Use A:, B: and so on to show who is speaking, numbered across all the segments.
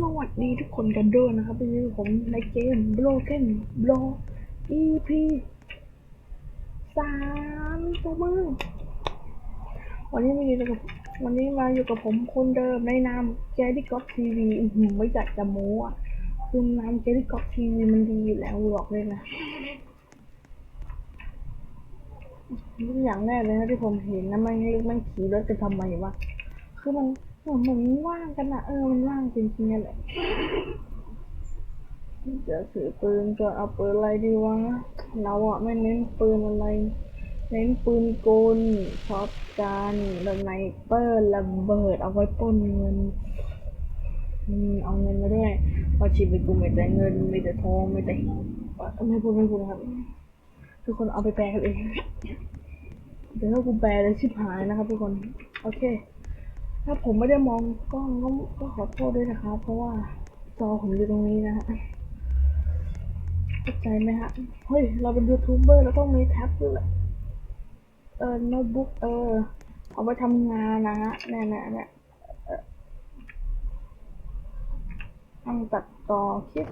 A: สวัสดีทุกคนกันด้วยนะครับวันนี้ผมในเกม Broken Bro EP สามตัวมือวันนี้มาอยู่กับวันนี้มาอยู่กับผมคนเดิมในนามแกดี้ก็ทีวีไม่อยากจะโม้อะคือนามแกดี้ก็ทีวีมันดีอยู่แล้วบอกเลยนะอย่างแรกเลยนะที่ผมเห็นนะมันมันขี่รถจะทำไมวะคือมัน หมือนมือนว่างกันอะเออมันว่างจริงๆนั่นแหละจะถือปืนก็เอาปืนอะไรดีวะเราอะไม่เน้นปืนอะไร เน้นปืนกลช็อตกันแบบไนเปอร์ระเบิดเอาไว้ป้นเงินอืมเอาเงินมาด้วยเพอชีวิตกูไมีแต่เงินไมีแต่ทองไมีแต่ไม่พูดไม่พูดครับทุกคนเอาไปแปลกันเองเดี๋ยวถ้ากูแปลเลยชิบหายนะครับทุกคน โอเค ถ้าผมไม่ได้มองกล้องก็ก็ขอโทษด้วยนะครับ เพราะว่าจอผมอยู่ตรงนี้นะฮะเข้าใจไหมฮะ เฮ้ย เราเป็นยูทูบเบอร์เราต้องมีแท็บด้วยและเออโน้ตบุ๊กเออ เอาไว้ทำงานนะฮะแน่ๆเนี่ยเอ่อตั้งตัดต่อคลิป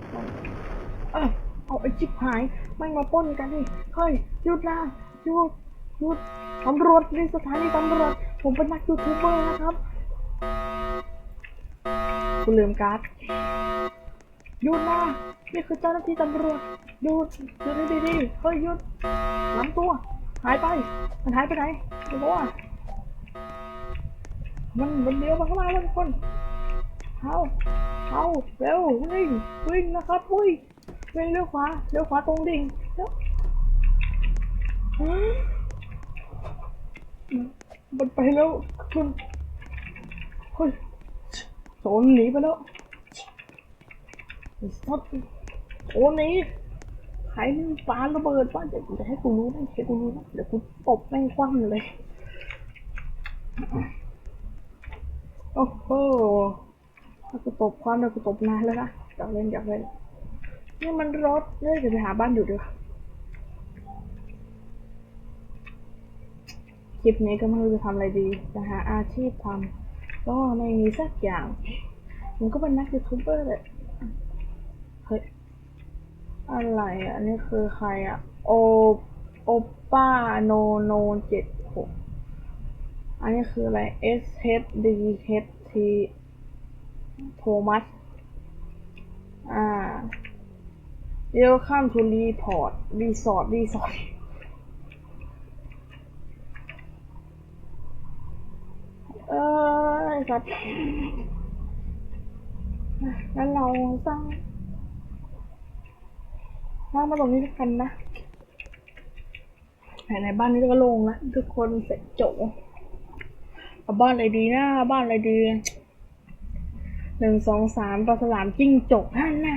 A: เออเอาไอ้ชิบหายไม่มาป้นกันดิเฮ้ยหยุดนะหยุดหยุดตำรวจในสถานีตำรวจผมเป็นนักยูทูบเบอร์นะครับ คุณลืมการ์ดหยุดนะนี่คือเจ้าหน้าที่ตำรวจหยุดหยุดดีดีเฮ้ยหยุดล้ำตัว หายไป มันหายไปไหนไม่รู้อะมันมันเลี้ยวมาข้างหน้าแล้วทุกคนเอาเอาเร็ววิ่งวิ่งนะครับวิ่งวิ่งเลี้ยวขวาเลี้ยวขวาตรงดิ่งเร็วมันไปแล้วคุณ เฮ้ยโจรหนีไปแล้วไอ้สัตว์โจรหนีใครมันปาระเบิดวะเดี๋ยวกูจะให้กูรู้นะให้กูรู้นะเดี๋ยวกูตบแม่งคว่ำเลย โอ้โหถ้ากูตบคว่ำเดี๋ยวกูตบนานแล้วนะอยากเล่นอยากเล่นนี่มันรถเลยเดี๋ยวไปหาบ้านอยู่ดีกว่าคลิปนี้ก็ไม่รู้จะทำอะไรดีจะหาอาชีพทำ ก็ไม่มีสักอย่างผมก็เป็นนักยูทูบเบอร์เลยเฮ้ยอะไรอะนี่คือใครอะ โอโอป้าโนโนเจ็ดหกอันนี้คืออะไร S H D H T โทมัส อ่า Welcome to Report Resort Resort เออสัตว์งั้นเราสร้างสร้างมาตรงนี้กกันนะภายในบ้านนี้ก็ลงล้วทุกคนเสร็จจเอาบ้านอะไรดีนะบ้านอะไรดีหนึ่งสองสามปลาสลามจิ้งจกนั่นนะ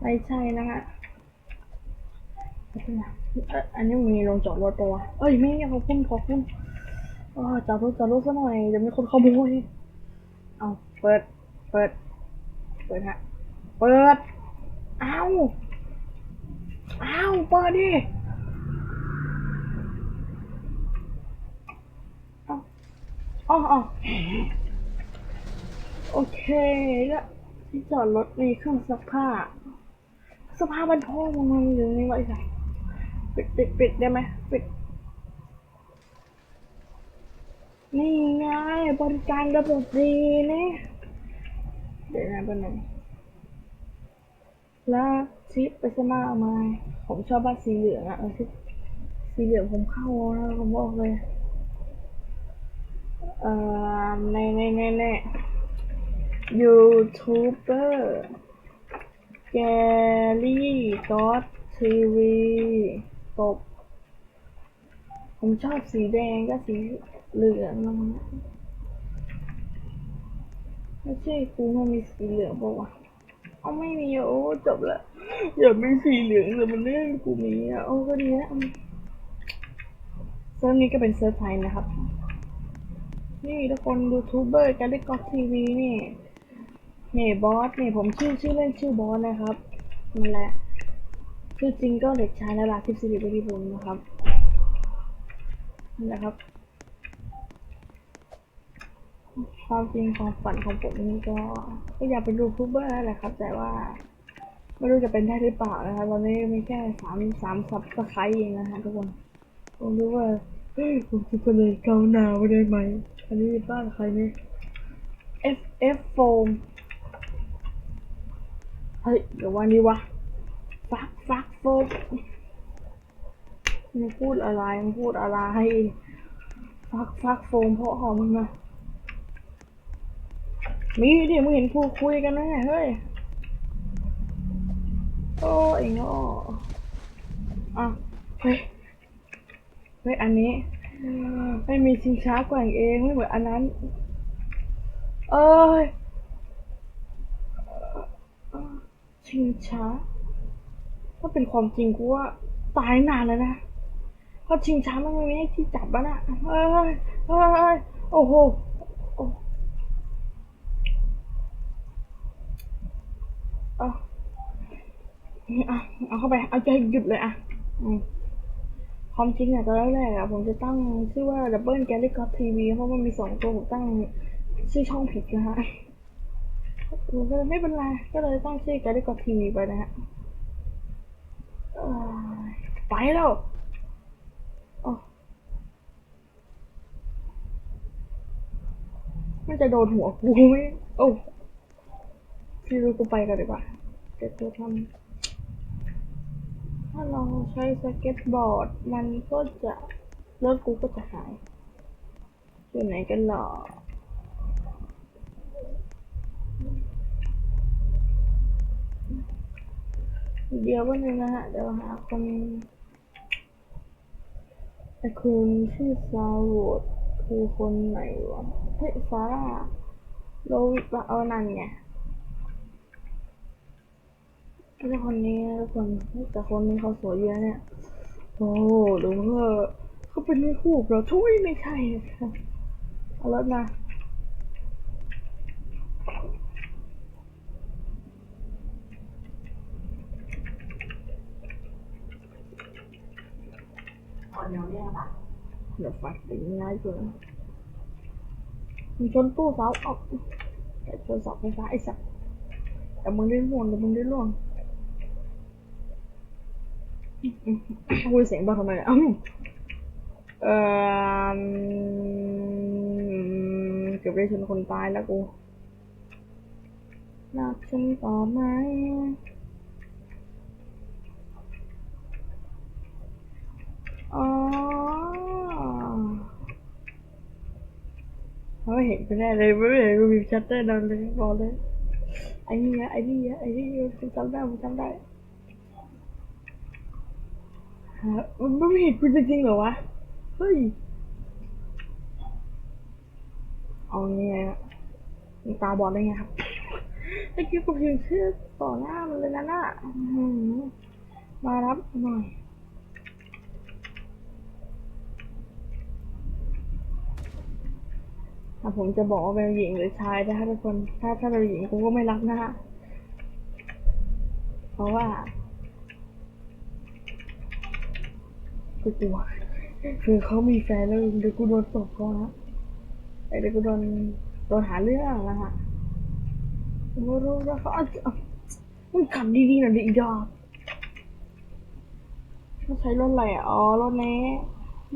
A: ไม่ใช่นะฮะอันนี้มีลงจอดรถปะวเอ้ยไม่เขอบคุณขอบคุณ อ๋อจอดรถจอดรถซะหน่อยเดี๋ยวมีคนขโมยเอาเปิด เปิด เปิดฮะ เปิด เอาเอาเปิดดิอ๋ออ๋อโอเคแล้วที่จอดรถมีเครื่องซักผ้าซักผ้ามันพ่อมึงมันอยู่นี่ไว้ใส่ปิดปิดปิดได้ไหมปิด นี่ไงบริการระบบดีนะเดี๋ยวนะเป็นหนึ่งแล้วชิปไปสมัครมาผมชอบบ้านสีเหลืองอะเออชิสีเหลืองผมเข้านะผมบอกเลย เอ่อในในในในยูทูบเบอร์แกลี่ก็อตทีวีตบผมชอบสีแดงก็สี เหลืองนะมันไม่ใช่กูมันมีสีเหลืองปะวะเอาไม่มีโอ้จบละอย่ามีสีเหลืองแต่มันเรื่องกูมีอะโอ้ก็ดีนะเซิร์ฟนี้ก็เป็นเซิร์ฟไทยนะครับ นี่ทุกคนยูทูบเบอร์การเล่นกอล์ฟทีวีนี่เนี่บอสเนี่ผมชื่อชื่อเล่นชื่อบอสนะครับนั่นแหละชื่อจริงก็เด็กชายนราทิพย์สิริวิบูลย์นะครับนั่นแหละครับ ความจริงของฝันของผมนี่ก็ก็อยากเป็นยูทูบเบอร์แหละครับ แต่ว่าไม่รู้จะเป็นได้หรือเปล่านะคะตอนนี้มีแค่สามสามซับสไครต์เองนะฮะทุกคนผมรู้ว่าผมจะเป็นเลยเกาหนาวได้ไหม อันนี้บ้านใครเนี่ย F F Foam เฮ้ยเดี๋ยววันนี้วะฟักฟักโฟมมึงพูดอะไรมึงพูดอะไรฟักฟักโฟมเพราะหอมมึงนะ มีดิมึงเห็นพูดคุยกันนะเฮ้ย โอ้ยเนอะเฮ้ย เฮ้ย อันนี้ไม่มีชิงช้ากว่งเองไม่เหมือนอันนั้น เอ้ย ชิงช้า ถ้าเป็นความจริงกูว่าตายนานแล้วนะเพราะชิงช้ามันไม่มีที่จับแล้วนะเอ้ยเอ้ยโอ้โหโอ้ เอาเอาเข้าไป เอาใจหยุดเลยอะอความจริงอะตอนแรกๆอะผมจะตั้งชื่อว่า Double g a l l y g o t TV เพราะมันมีสองตัวผมตั้งชื่อช่องผิดนะฮะผมก็เลยไม่เป็นไร ก็เลยตั้งชื่อ g a l l y g o t TV ไปนะฮะไปแล้วอ๋อมันจะโดนหัวกูไหมโอ้ พี่รู้กูไปกันดีกว่าเดี๋ยวกูทำถ้าเราใช้สเก็ตบอร์ด มันก็จะเรถกูก็จะหายอยู่ไหนกันหรอเดี๋ยววันนึงนะฮะ เดี๋ยวหาคนไอ้คนชื่อซาโรดคือคนไหนวะเฮ้ยซาร่าโลวิปะเอานั่นไง ไม่ใช่คนนี้นะทุกคนแต่คนนี้เขาสวยเยอะเนี่ยโอ้ดูว่าเขาเป็นไม่คู่กับเราทุยไม่ใช่ค่ะเอารถมา
B: คนเดียวเนี่ยค่ะ
A: เดี๋ยวฟัดถึงง่ายเกินมึงชนตู้เสาออกแต่ชนเสาไฟฟ้าไอ้สัสแต่มึงได้ล่วงแต่มึงได้ล่วง คุยเสียงเบาทำไมเนี่ยอ้าวเอ่อเกือบได้ชนคนตายแล้วกูรักฉันต่อไหมอ๋อเขาเห็นไปแน่เลยไม่เห็นกูมีชัตเตอร์ดันเลยบอกเลยไอ้นี่อะไอ้นี่อะไอ้นี่กูจำได้กูจำได้ฮะ มันไม่เห็นกูจริงๆเหรอวะ เฮ้ย เอาไงอะมึงตาบอดได้ไงครับไอ้กี้กูเพียงชื่อต่อหน้ามันเลยนะน่ะอื้อหือมารับหน่อยถ้าผมจะบอกว่าเป็นหญิงหรือชายนะคะทุกคน ถ้าถ้าเป็นหญิงกูก็ไม่รักนะฮะเพราะว่า กูกลัวคือเขามีแฟนแล้วเดี๋ยวกูโดนตบเขาฮะไอเดี๋ยวกูโดนโดนหาเรื่องนะฮะผมไม่รู้ว่าเขาอาจจะมึงขับดีๆหน่อยดิอีดอกเขาใช้รถอะไรอ๋อรถนี้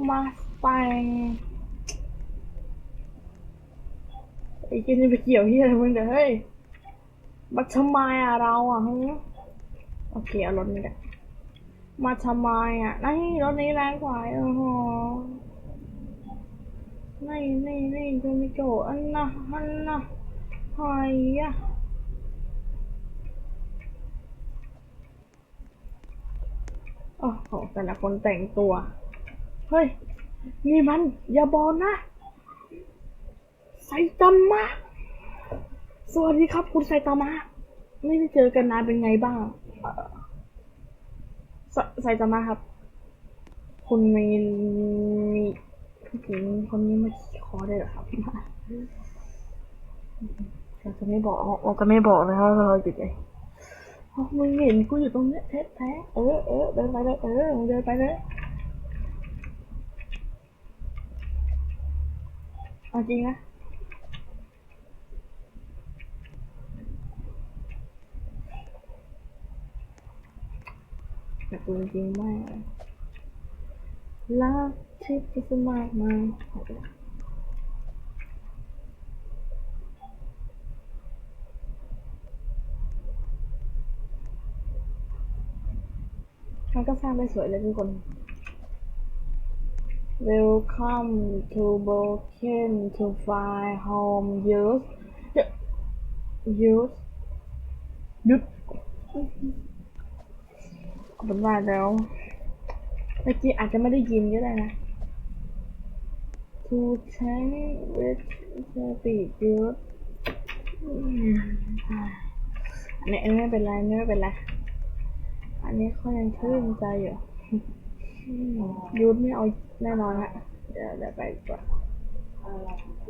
A: มาสแตงไอ้เจนี่ไปเกี่ยวที่อะไรมึงเดี๋ยวเฮ้ยมาทำไมอะเราอะฮึโอเคเอารถนี้แหละ มาทำไมอะนี่รถนี้แรงกว่าโอ้โหนี่นี่นี่จะไม่โจอันน่ะอันน่ะหายอะโอ้โหแต่ละคนแต่งตัว เฮ้ย นี่มัน อย่าบอกนะ ไซตามะ สวัสดีครับคุณไซตามะ ไม่ได้เจอกันนานเป็นไงบ้าง เอ่อไซไซตาครับ คุณมีมีผู้หญิงคนนี้มาขี่คอได้เหรอครับเราจะไม่บอกเราจะไม่บอกเลยว่าเราอยู่ไหนอ๋อมึงเห็นกูอยู่ตรงเนี้ยแท้แท้ๆเออเออเดินไปเลยเออเดินไปเลยเอาจริงนะ แต่กูจริงๆไม่รักที่จะสมากมายมันก็สร้างได้สวยเลยทุกคน Welcome to Broken to Fly Home Use Use ห ยุดเอาเป็นว่าแล้วเมื่อกี้อาจจะไม่ได้ยินก็ได้นะ To tank with the speed use อืมอันนี้ไม่เป็นไรไม่เป็นไร อันนี้เขายังชื่นใจอยู่ยูทไม่เอาแน่นอนฮะเดี๋ยวเดี๋ยวไปกว่า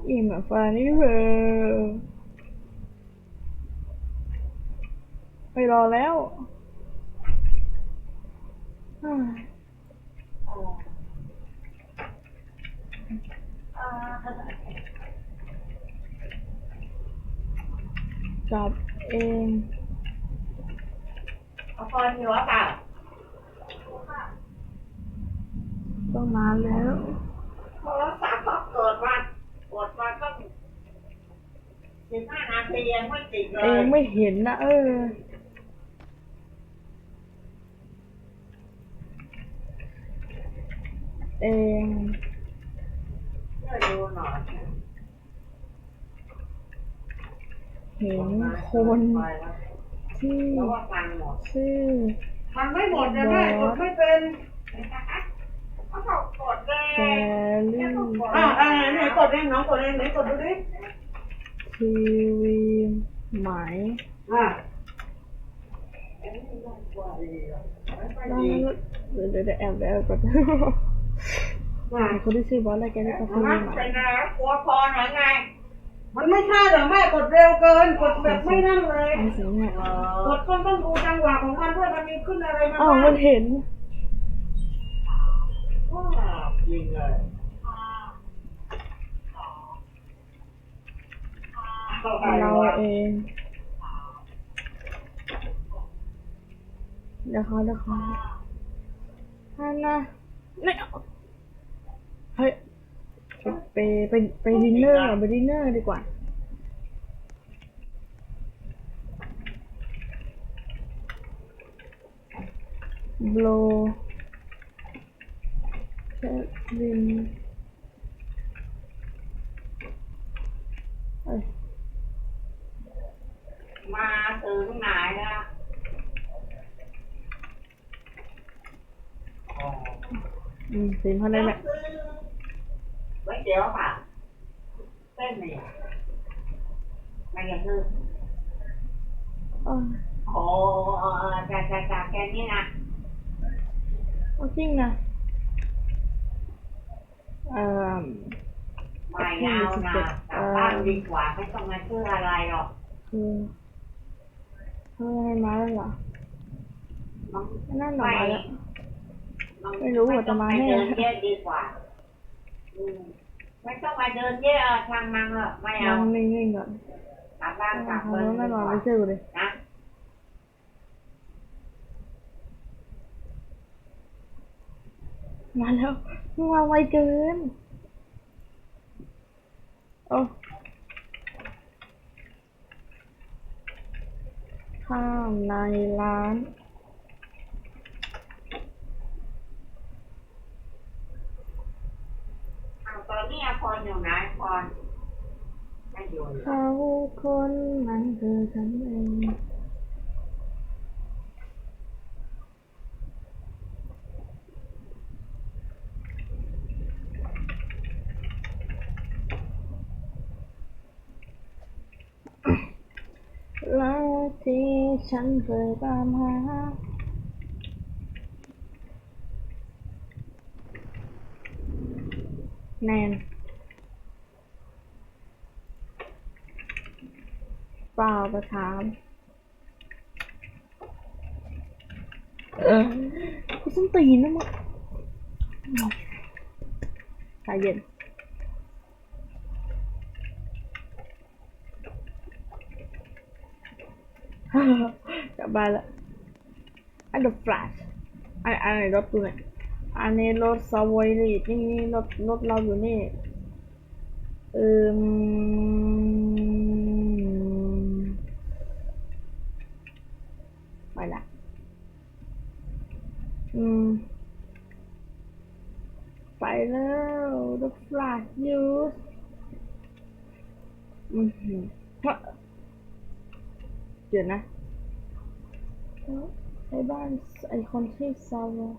A: อิ่มอะฟ้านี่เถอไปรอแล้ว จับเอง
B: เอาพรอยู่หรือเปล่า
A: ต้องมาแล้ว
B: โทรศัพท์ก็เกิดมากดมาก็สิบห้านาทียังไม่ติดเล
A: เอยงไม่เห็นนะเออ เองเห็นคนที่ชื่อ
B: มันไม่หมดจะได้กดไม่เป็นเขากดเล
A: แก
B: ย
A: ลี่
B: อ่าอ่าไหนกดเองน้องกดเองไหนกดดูดิ
A: ทีวีไหม
B: อ่า
A: แล้วเดี๋ยวเดี๋ยวแอบแอบก่อ น
B: อ่า
A: คนที่ชื่อบอสอะไรแกนี่ก็ทีวี
B: มัน
A: ไหม
B: เป็นอะไรกลัวพรหรือไง มันไม่ใช่หรอแม่กดเร็วเกิน กดแบบไม่นั่นเลย
A: ไอ้เสียงเนี่ย
B: กดต้องต้องดูจังหวะของมันด้วยมันมีขึ้นอะไรมา
A: อ้าว
B: บ้าง
A: มันเห็น
B: ยิงเลยเข้าไป
A: เรา
B: วะ
A: เอง เดี๋ยวเขาเดี๋ยวเขาฮันนะเนี่ย เฮ้ยไปไปไปดินเนอร์ไปดินเนอร์ดีกว่า โบลแคทลินเอ้ย
B: มาถึงไหนแล้ว
A: อืมสินเขาได้แหละ
B: ไว้เดี๋ยวค่ะเต้นเลยไม่ยังนึก
A: เออ
B: โอ้จากจากจากแค่นี้นะ
A: เอาจริงนะเอ่อ
B: ไม่เอานะกลับบ้านดีกว่าไม่ต้องมาซื้ออะไรหรอก
A: คือเขายังไม่มาแล้วเหรอ
B: มัน
A: นั่นหรอ
B: ไม่
A: มาแล้ว
B: น
A: ไม่รู้ว่าจะมาแน่
B: ไต้องไปเดินเยอะดีกว่าอืม ไม่ต้องมาเดินเยอะทางมังหรอกไม่เอา
A: นั่งนิ่งๆก่อน
B: กลับบ้านกลับ
A: เขา
B: เมือง
A: ไม่
B: ดี
A: มากไป
B: ว่า
A: ซื้อเลย
B: นะ
A: มาแล้วมาไวเกินโอ้ข้าวในร้าน
B: เอาต อนอยู่ไหนไม่อยู่เขา
A: คนนั้นคือฉันเองแล้วที่ฉันเคยตามหาแนนเป ล่าประถามเออกูต้องตีนนะมึงใจเย็นกลับบ้านละอันเดอร์ฟลาชอันอันไหนรถกูเนี่ยอันนี้รถซาวอยลีดนี่รถรถเราอยู่นี่ เอืมไปละอืม ไปแล้วรถฟลาดยูสอืมหือฮะ เดี๋ยวนะไอ้บ้านไอ้คนที่ซาวะ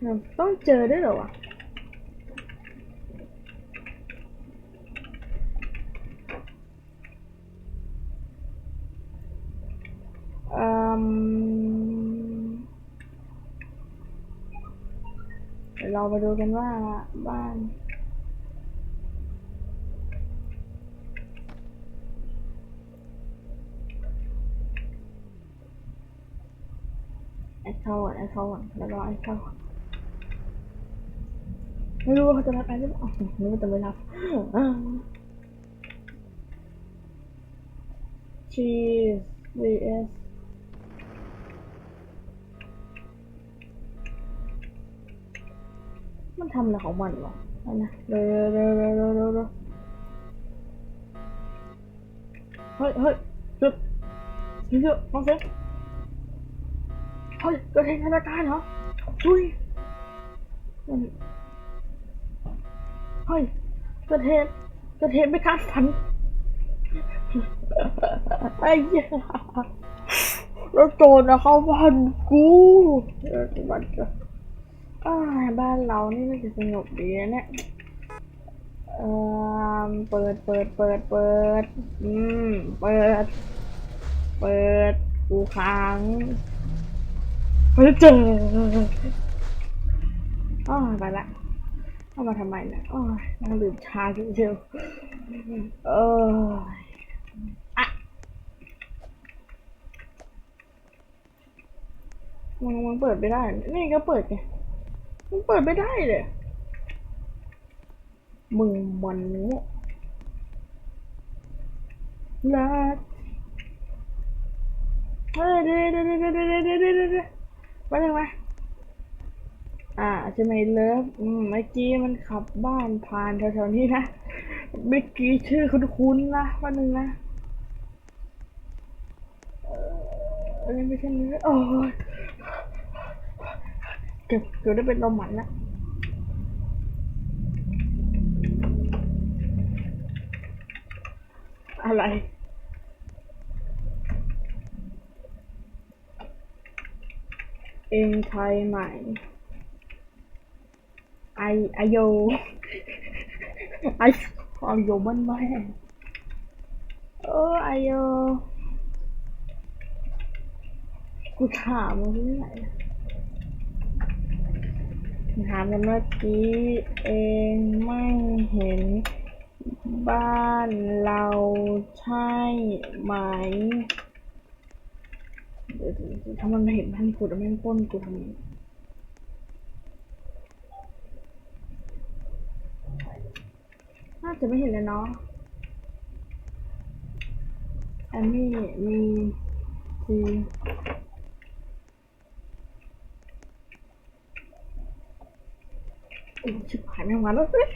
A: เราต้องเจอด้วยเหรอวะอ่มเรามาดูกันว่าบ้าน ไอ้ เข้าก่อนไอ้เข้าก่อนแล้วรอไอ้เข้าไม่รู้ว่าเขาจะรับไอ้หรือเปล่านึกว่าจะไม่รับอ่า cheese vs มันทำอะไรของมันวะอันนะเร็วเร็วเร็วเร็วเร็วเร็วเฮ้ยเฮ้ยหยุดหยุดหยุดฟังเสียง เฮ้ยเกิดเหตุการณ์การเหรอชุยเฮ้ยเกิดเหตุเกิดเหตุไม่คาดฝันไอ้เหี้ยแล้วโจรนะเข้าบ้านกูบ้านจะอ้ายบ้านเรานี่มันจะสงบดีนะเนี่ยเออเปิด เปิด เปิด เปิด อืม เปิด เปิด กูค้าง ไม่เจออ้าวไปละเข้ามาทำไมนี่ยอ้าวนั่งดื่มชาเฉยๆเออมันมันเปิดไม่ได้ นี่ก็เปิดไงมันเปิดไม่ได้เลยมึงมันโง่รักเฮ้ยเดี๋ยวเดี๋ยวเดี๋ยวเดี๋ยวเดี๋ยว เดี๋ยวเดี๋ยวเดี๋ยวไปยังไงอ่าใช่ไหมเลิฟอืมเมื่อกี้มันขับบ้านผ่านแถวๆนี้นะ เมื่อกี้ชื่อคุ้นๆนะวันหนึ่งนะ เออไม่ใช่เนื้อโอ้ยเกือบเกือบได้เป็นลมหมันละอะไร เองไทยใหม่ ไอไอโยไอความโยมันแม่เออไอโยกูถามมึงที่ไหนถามกันเมื่อกี้เองไม่เห็นบ้านเราใช่ไหม ถ้ามันไม่เห็นท่านกูจะแม่งปล้นกูทำไมน่าจะไม่เห็นเลยเนาะแอมมี่มีซีโอ้ชิบหายแม่งมาแล้วเฮ้ย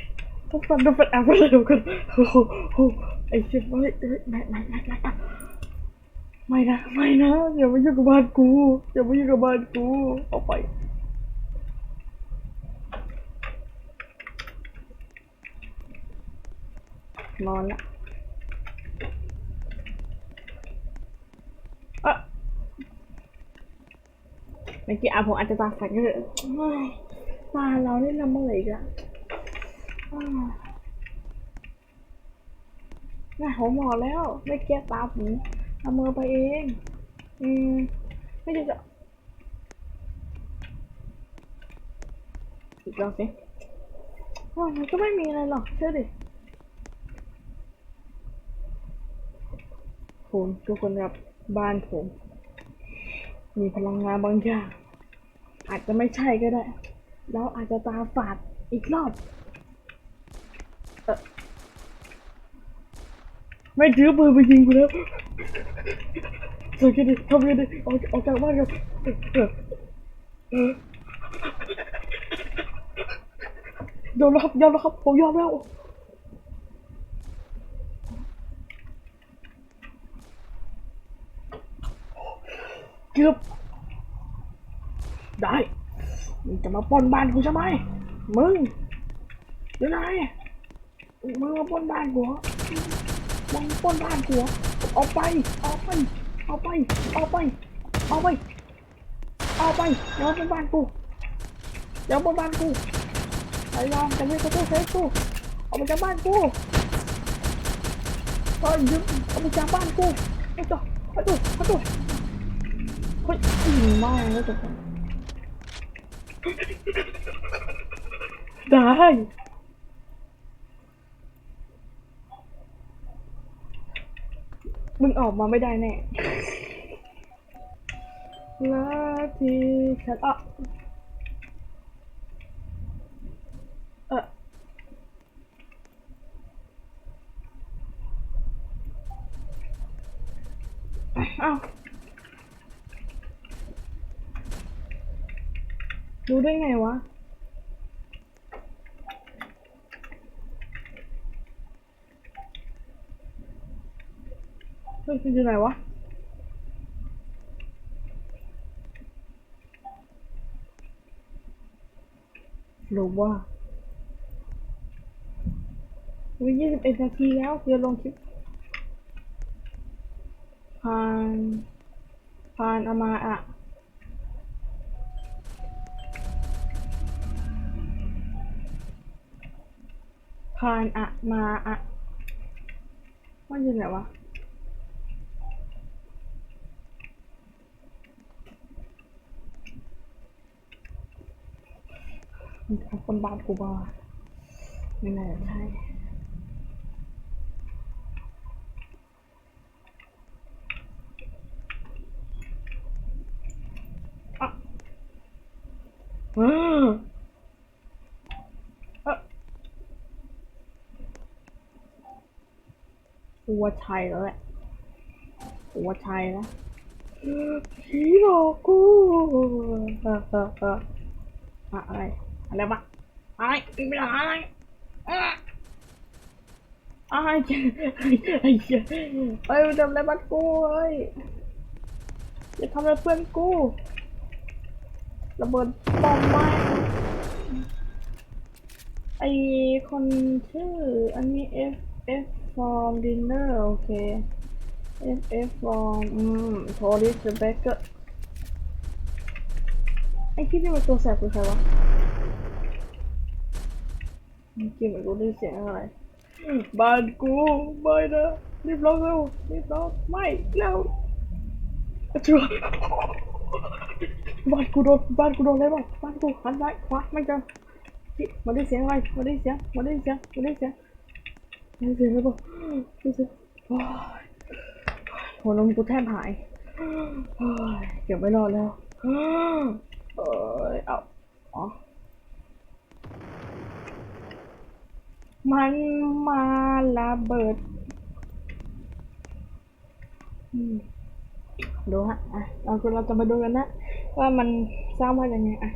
A: ต้องฟันต้องฟันแอบไปเร็วกันโอ้โหโอ้โหไอ้ชิบเฮ้ยเฮ้ยไม่ไม่ไม่ไม่ ไม่นะ ไม่นะอย่ามายุ่งกับบ้านกูอย่ามายุ่งกับบ้านกูออกไปนอนละอะเมื่อกี้อาผมอาจจะตาฝันก็เลยตาเรานี่ละเมื่อยอีกอะอ้าวน่าผมอแล้ว ไม่แก้ตาผม เอามือไปเอง อืม ไม่จะจะอีกรอบสิว่ามันก็ไม่มีอะไรหรอกเชื่อดิผมทุกคนครับบ้านผม มีพลังงานบางอย่าง อาจจะไม่ใช่ก็ได้ แล้วอาจจะตาฝาดอีกรอบ เออ ไม่ถือปืนไปยิงกูแล้วทำยังไงดีทำยังไงดีออกออกจากบ้านกันยอมแล้วครับยอมแล้วครับผมยอมแล้วเกือบได้มึงจะมาป้นบ้านกูใช่ไหมมึงอยู่ไหนมึงมาป้นบ้านกู เหรอมึงป้นบ้านกูเหรอออกไปออกไปออกไปออกไปออกไปออกไปอย่ามาปล้นบ้านกูอย่ามาปล้นบ้านกูไอ้ยอมจะไม่กระตุ้นเซฟกูออกไปจากบ้านกูเฮ้ยยึดออกไปจากบ้านกูไอ้ตัวไอ้ตัวไอ้ตัวเฮ้ยไม่แล้วจะได้ มึงออกมาไม่ได้แน่นาทีฉันอะเอออ้าวรู้ได้ไงวะ เฮ้ย มันอยู่ไหนวะหรือว่าวิ่งยี่สิบเอ็ดนาทีแล้วเพื่อลงคลิปผ่านผ่านอามาอะพานอะมาอะว่าอยู่ไหนวะมันเอา คนบ้านกูบ้าไม่น่าจะใช่อะเออเออกูว่าใช่แล้วแหละกูว่าใช่แล้วผีหลอกกูอะไร อะไรวะอะไรมีปัญหาอะไรอะอะไรเจ้ไอ้เจ้ไอ้ยมันทำอะไรบ้านกูเฮ้ยอย่าทำอะไรเพื่อนกูระเบิดบอมมาไอคนชื่ออันนี้ F F from dinner โอเค F F from อืมโทริสเบเกอร์ไอที่นี่มันตัวแสบคือใครวะ เมื่อกี้เหมือนกูได้เสียงอะไรบ้านกูไม่นะรีบล็อกเร็วรีบล็อกไม่เร็วชัวร์บ้านกูโดนบ้านกูโดนอะไรบ้างบ้านกูหันซ้ายขวาไม่เจอที่มาได้เสียงอะไรมาได้เสียงมาได้เสียงมาได้เสียงมาได้เสียงอะไรบ้างได้เสียงโอ้ยหัวนมกูแทบหายโอ้ยเก็บไม่รอดแล้วเอ้ยเอาอ๋อ มันมาระเบิดดูฮะอะเราเราจะมาดูกันนะ ว่ามันสร้างมายังไงอะ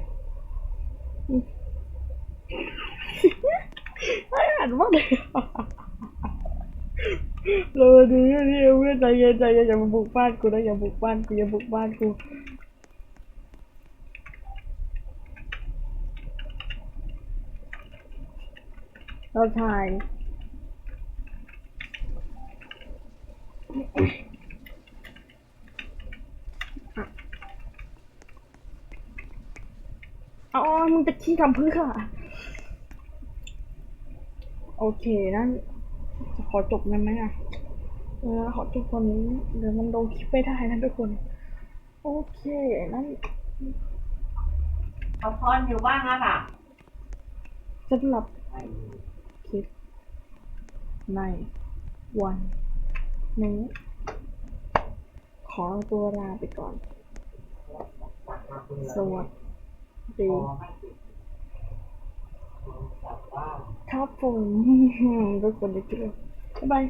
A: ไม่อ่านว่าเลยเรามาดูนี่เพื่อนใจเย็นใจเย็นอย่ามาบุกบ้านกูนะอย่าบุกบ้านกูอย่าบุกบ้านกู เราถ่าย อ๋อ มึงจะขี้ทำเพื่อโอเคนั่นขอจบกันไหมอะเออขอจบคนนี้เดี๋ยวมันลงคลิปไม่ได้นะทุกคน โอเคนั่น
B: เอาพรอยู่บ้างอะค่ะ
A: สำหรับคลิป ในวันนี้ ขอตัวลาไปก่อน สวัสดีครับผมทุกคนเลยทีเดียวบ๊ายบาย